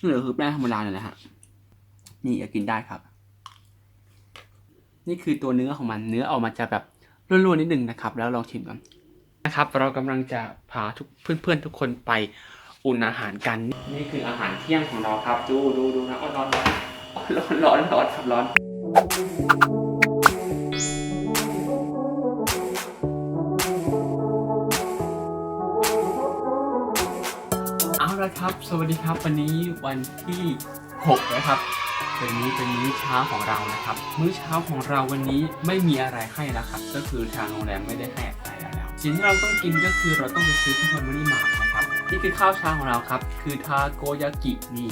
นี่เหลือคือแป้งธรรมดาเนี่ยแหละฮะ นี่ก็กินได้ครับ นี่คือตัวเนื้อของมัน เนื้อออกมาจะแบบร่วนๆนิดนึงนะครับ แล้วลองชิมกันนะครับ เรากำลังจะพาทุกเพื่อนๆ ทุกคนไปอุ่นอาหารกัน นี่คืออาหารเที่ยงของเราครับ ดูดูดูนะอ้อนร้อนร้อนร้อนร้อนร้อนครับร้อน ครับ สวัสดีครับ วันนี้วันที่6นะครับวันนี้เป็นมื้อเช้าของเรานะครับ มื้อเช้าของเราวันนี้ไม่มีอะไรให้แล้วครับ ก็คือทางโรงแรมไม่ได้ให้อะไรแล้วสิ่งที่เราต้องกินก็คือเราต้องไปซื้อที่คอมมูนิมาร์ทนะครับนี่คือข้าวเช้าของเราครับ คือทาโกยากินี่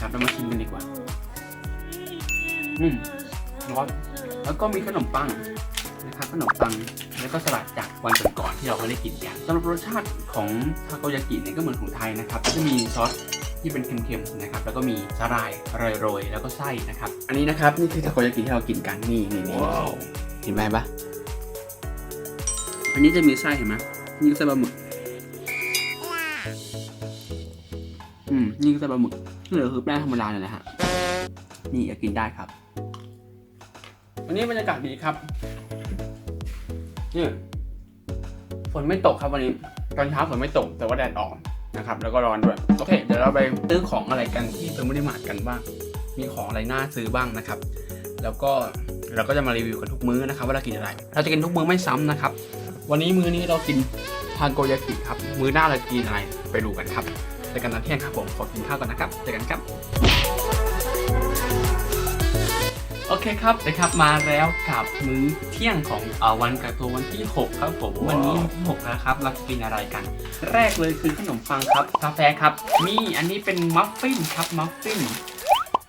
ครับเรามาชิมกันดีกว่าอืมร้อนแล้วก็มีขนมปังนะครับขนมปังแล้วก็สลัดจากวันก่อน ที่เราไม่ได้กินกันสำหรับรสชาติของทาโกยากิเนี่ยก็เหมือนของไทยนะครับก็จะมีซอสที่เป็นเค็มๆนะครับแล้วก็มีสาหร่ายโรยๆแล้วก็ไส้นะครับ อันนี้นะครับนี่คือทาโกยากิที่เรากินกันนี่นี่นี่เห็นไหมปะอันนี้จะมีไส้เห็นไหมนี่ก็ไส้ปลาหมึกอืมนี่ก็ไส้ปลาหมึกนี่เหลือคือแป้งธรรมดาเนี่ยแหละฮะนี่ก็กินได้ครับ วันนี้บรรยากาศดีครับนี่ ฝนไม่ตกครับวันนี้ ตอนเช้าฝนไม่ตกแต่ว่าแดดออกนะครับ แล้วก็ร้อนด้วย โอเค เดี๋ยวเราไปซื้อของอะไรกันที่เฟอร์มิมาร์ทกันบ้าง มีของอะไรน่าซื้อบ้างนะครับ แล้วก็เราก็จะมารีวิวกันทุกมื้อนะครับว่าเรากินอะไร เราจะกินทุกมื้อไม่ซ้ำนะครับ วันนี้มื้อนี้เรากินทานโกยากิครับ มื้อหน้าเรากินอะไรไปดูกันครับเจอกันตอนเที่ยงครับผม ขอกินข้าวก่อนนะครับ เจอกันครับ เคครับนะครับมาแล้วกับมื้อเที่ยงของเออวันกักตัววันที่ 6 ครับผมวันนี้วันที่6แล้วครับเราจะกินอะไรกัน แรกเลยคือขนมปังครับกาแฟครับนี่อันนี้เป็นมัฟฟินครับมัฟฟิน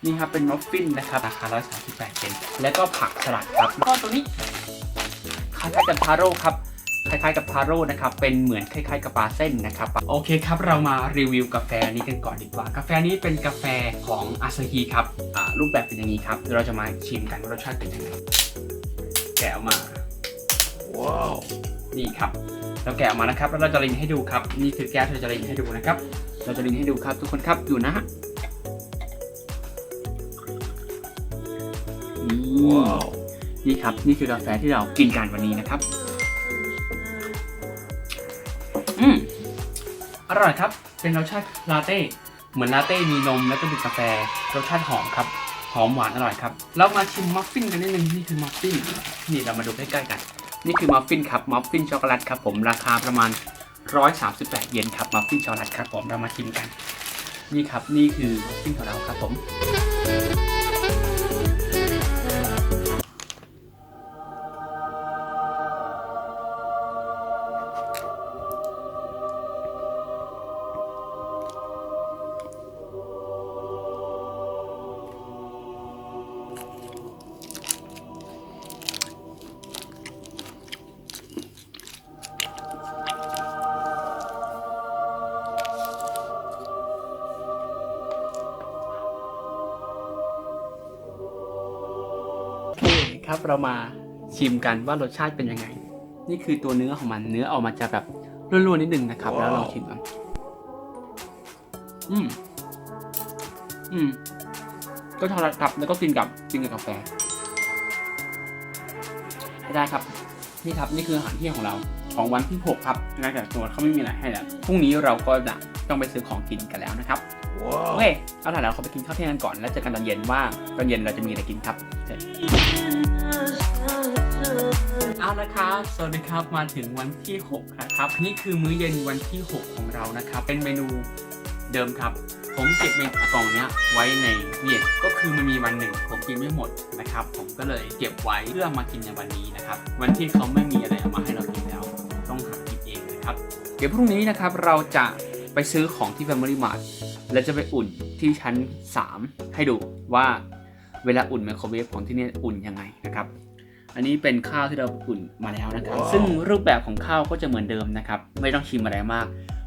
นี่ครับเป็นมัฟฟินนะครับราคา138เยนแล้วก็ผักสลัดครับแล้วก็ตัวนี้คล้ายๆกับทาโร่ครับ คล้ายๆกับทาโร่นะครับ เป็นเหมือนคล้ายๆกับปลาเส้นนะครับ โอเคครับ เรามารีวิวกาแฟนี้กันก่อนดีกว่า กาแฟนี้เป็นกาแฟของอาซาฮีครับอ่ารูปแบบเป็นอย่างนี้ครับเดี๋ยวเราจะมาชิมกันว่ารสชาติเป็นยังไงแกะออกมา ว้าว นี่ครับ เราแกะออกมานะครับ แล้วเราจะรินให้ดูครับ นี่คือแก้วที่เราจะรินให้ดูนะครับ เราจะรินให้ดูครับทุกคนครับดูนะฮะนี่นี่ครับ นี่คือกาแฟที่เรากินกันวันนี้นะครับ อร่อยครับ เป็นรสชาติลาเต้ เหมือนลาเต้มีนมแล้วก็มีกาแฟ รสชาติหอมครับ หอมหวานอร่อยครับ เรามาชิมมัฟฟินกันนิดนึง นี่คือมัฟฟิน นี่เรามาดูใกล้ๆกัน นี่คือมัฟฟินครับ มัฟฟินช็อกโกแลตครับผม ราคาประมาณ 138 เยนครับ มัฟฟินช็อกโกแลตครับผม เรามาชิมกัน นี่ครับ นี่คือมัฟฟินของเราครับผม คครับเรามาชิมกันว่ารสชาติเป็นยังไง นี่คือตัวเนื้อของมันเนื้อออกมาจะแบบร่วนๆนิดนึงนะครับ แล้วลองชิมกันอืมอืมก็ทอดครับแล้วก็กินกับกินกับกาแฟได้ครับ นี่ครับนี่คืออาหารเที่ยงของเราของวันที่ 6 ครับนอกจากตัวเขาไม่มีอะไรให้แล้วพรุ่งนี้เราก็จะต้องไปซื้อของกินกันแล้วนะครับโอเคเอาล่ะเราขอไปกินข้าวเที่ยงกันก่อนแล้วเจอกันตอนเย็นว่าตอนเย็นเราจะมีอะไรกินครับ เอาละครับ สวัสดีครับ มาถึงวันที่6นะครับ นี่คือมื้อเย็นวันที่ 6 ของเรานะครับ เป็นเมนูเดิมครับ ผมเก็บเมนูกล่องนี้ไว้ในเย็นก็คือมันมีวันหนึ่งผมกินไม่หมดนะครับ ผมก็เลยเก็บไว้เพื่อมากินในวันนี้นะครับ วันที่เขาไม่มีอะไรเอามาให้เรากินแล้ว ต้องหากินเองนะครับ เดี๋ยวพรุ่งนี้นะครับเราจะไปซื้อของที่ Family Mart แล้วจะไปอุ่นที่ชั้น 3 ให้ดูว่าเวลาอุ่นไมโครเวฟของที่นี่อุ่นยังไง นะครับ อันนี้เป็นข้าวที่เราอุ่นมาแล้วนะครับ ซึ่งรูปแบบของข้าวก็จะเหมือนเดิมนะครับ ไม่ต้องชิมอะไรมาก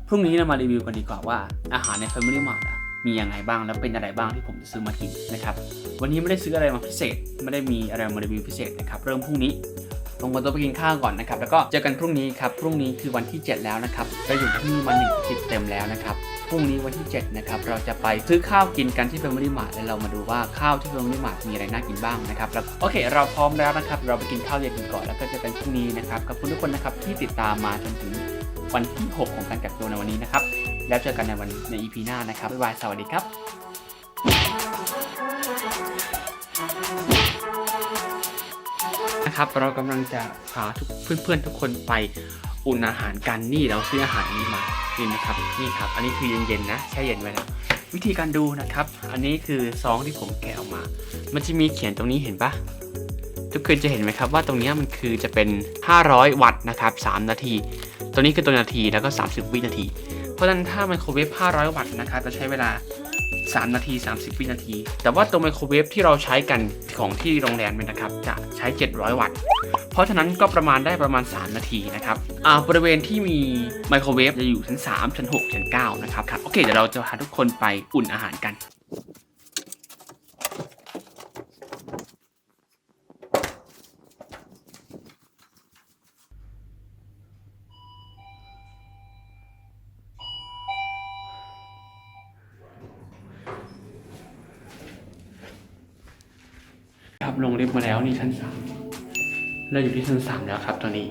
พรุ่งนี้เรามารีวิวกันดีกว่าว่าอาหารใน Family Mart อะมียังไงบ้างแล้วเป็นอะไรบ้างที่ผมจะซื้อมากินนะครับ วันนี้ไม่ได้ซื้ออะไรมาพิเศษ ไม่ได้มีอะไรมารีวิวพิเศษนะครับเริ่มพรุ่งนี้ลงมาตัวไปกินข้าวก่อนนะครับ แล้วก็เจอกันพรุ่งนี้ครับ พรุ่งนี้คือวันที่ 7 แล้วนะครับเราอยู่ที่นี่มาหนึ่งอาทิตย์เต็มแล้วนะครับ พรุ่งนี้วันที่ 7 นะครับ เราจะไปซื้อข้าวกินกันที่เฟมิลี่มาร์ทแล้วเรามาดูว่าข้าวที่เฟมิลี่มาร์ทมีอะไรน่ากินบ้างนะครับแล้วโอเค เราพร้อมแล้วนะครับ เราไปกินข้าวเย็นกันก่อนแล้วก็เจอกันพรุ่งนี้นะครับขอบคุณทุกคนนะครับที่ติดตามมาจนถึงวันที่ 6 ของการกักตัวในวันนี้นะครับ แล้วเจอกันในวันใน EP หน้านะครับ บ๊ายบาย สวัสดีครับนะครับเรากำลังจะพาทุกเพื่อนๆทุกคนไป อุ่นอาหารกันนี่เราซื้ออาหารนี้มานี่นะครับนี่ครับ อันนี้คือเย็นๆนะแช่เย็นไว้แล้ววิธีการดูนะครับ อันนี้คือซองที่ผมแกะออกมา มันจะมีเขียนตรงนี้เห็นปะทุกคนจะเห็นไหมครับว่าตรงนี้มันคือจะเป็น 500 วัตต์นะครับ 3 นาที ตัวนี้คือตัวนาทีแล้วก็ 30 วินาที เพราะฉะนั้นถ้าไมโครเวฟ 500 วัตต์นะครับจะใช้เวลา 3 นาที 30 วินาที แต่ว่าตัวไมโครเวฟที่เราใช้กันของที่โรงแรมเนี่ยนะครับ จะใช้ 700 วัตต์ เพราะฉะนั้นก็ประมาณได้ประมาณ 3 นาทีนะครับอ่าบริเวณที่มีไมโครเวฟจะอยู่ชั้น 3 ชั้น 6 ชั้น 9 นะครับครับ โอเค เดี๋ยวเราจะพาทุกคนไปอุ่นอาหารกัน ครับ ลงลิฟต์มาแล้วนี่ชั้นสามเราอยู่ที่ชั้นสามแล้วครับ ตอนนี้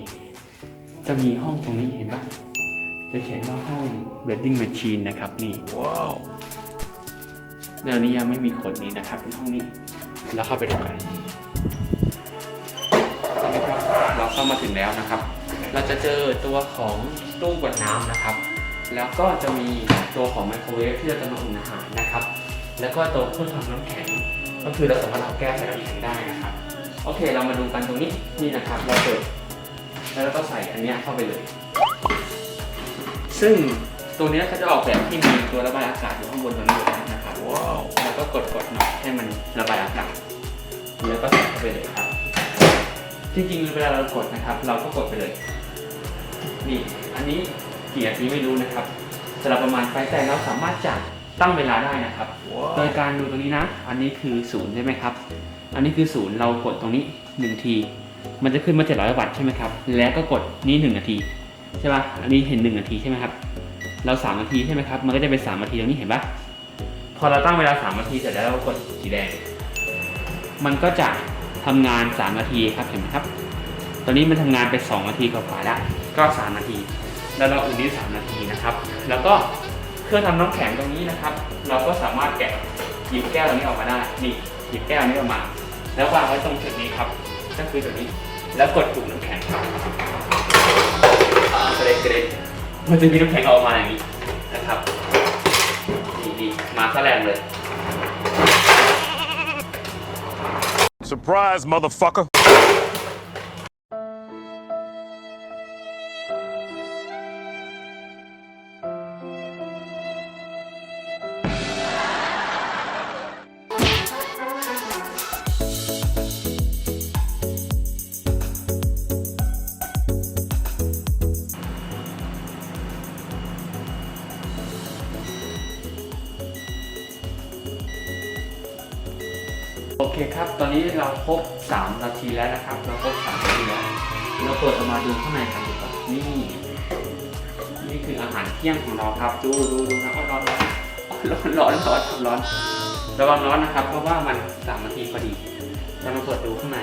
จะมีห้องตรงนี้เห็นปะจะเขียนว่าห้อง vending machine นะครับ นี่ว้าวเดี๋ยวนี้ยังไม่มีคนนี้นะครับ เป็นห้องนี้ แล้วเข้าไปดูกันนะครับเราเข้ามาถึงแล้วนะครับ เราจะเจอตัวของตู้กดน้ำนะครับ แล้วก็จะมีตัวของไมโครเวฟที่เราจะมาอุ่นอาหารนะครับ แล้วก็ตัวเครื่องทำน้ำแข็ง ก็คือเราสามารถเอาแก้วใส่น้ำแข็งได้นะครับ โอเค เรามาดูกันตรงนี้นี่นะครับ เราเปิดแล้วเราก็ใส่อันเนี้ยเข้าไปเลย ซึ่งตัวเนี้ยเขาจะออกแบบที่มีตัวระบายอากาศอยู่ข้างบนตรงนี้อยู่แล้วนะครับว้าวแล้วก็กดกดๆหน่อยให้มันระบายอากาศแล้วก็ใส่เข้าไปเลยครับ จริงๆเวลาเรากดนะครับ เราก็กดไปเลย นี่ อันนี้กี่นาทีไม่รู้นะครับสำหรับประมาณไฟแต่เราสามารถจัด ตั้งเวลาได้นะครับ โดยการดูตรงนี้นะ อันนี้คือศูนย์ใช่ไหมครับ อันนี้คือศูนย์เรากดตรงนี้หนึ่งที มันจะขึ้นมา700วัตต์ใช่ไหมครับ แล้วก็กดนี้หนึ่งนาทีใช่ป่ะ อันนี้เห็นหนึ่งนาทีใช่ไหมครับ เราสามนาทีใช่ไหมครับ มันก็จะเป็นสามนาทีตรงนี้เห็นปะพอเราตั้งเวลาสามนาทีเสร็จแล้วเรากดสีแดง มันก็จะทำงานสามนาทีครับเห็นไหมครับ ตอนนี้มันทำงานไปสองนาทีกว่าๆแล้ว ก็สามนาที แล้วเราอุ่นนี้สามนาทีนะครับ แล้วก็ เครื่องทำน้ำแข็งตรงนี้นะครับ เราก็สามารถแกะหยิบแก้วตรงนี้ออกมาได้นี่หยิบแก้วนี้ออกมา แล้ววางไว้ตรงจุดนี้ครับก็คือจุดนี้แล้วกดปุ่มน้ำแข็งกระเด็นกระเด็นมันจะมีน้ำแข็งออกมาอย่างนี้นะครับนี่นี่มาแสแรงเลย Surprise, motherfucker. เคครับ ตอนนี้เราครบ 3 นาทีแล้วนะครับ เราครบ3นาทีแล้ว เราเปิดออกมาดูข้างในกันดีกว่า นี่ นี่คืออาหารเที่ยงของเราครับ ดูดูดูนะว่าร้อนร้อนร้อนร้อนร้อนร้อนระวังร้อนนะครับ เพราะว่ามัน 3 นาทีพอดี เรามาเปิดดูข้างใน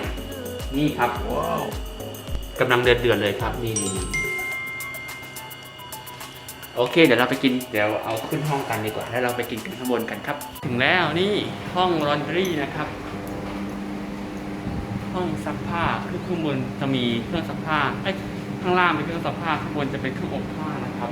นี่ครับ ว้าวกำลังเดือดเดือดเลยครับ นี่นี่นี่โอเค เดี๋ยวเราไปกิน เดี๋ยวเอาขึ้นห้องกันดีกว่า แล้วเราไปกินกันข้างบนกันครับ ถึงแล้วนี่ห้องลอนดรี่นะครับ ห้องซักผ้าคือข้างบนจะมีเครื่องซักผ้าไอ้ยข้างล่างเป็นเครื่องซักผ้าข้างบนจะเป็นเครื่องอบผ้านะครับ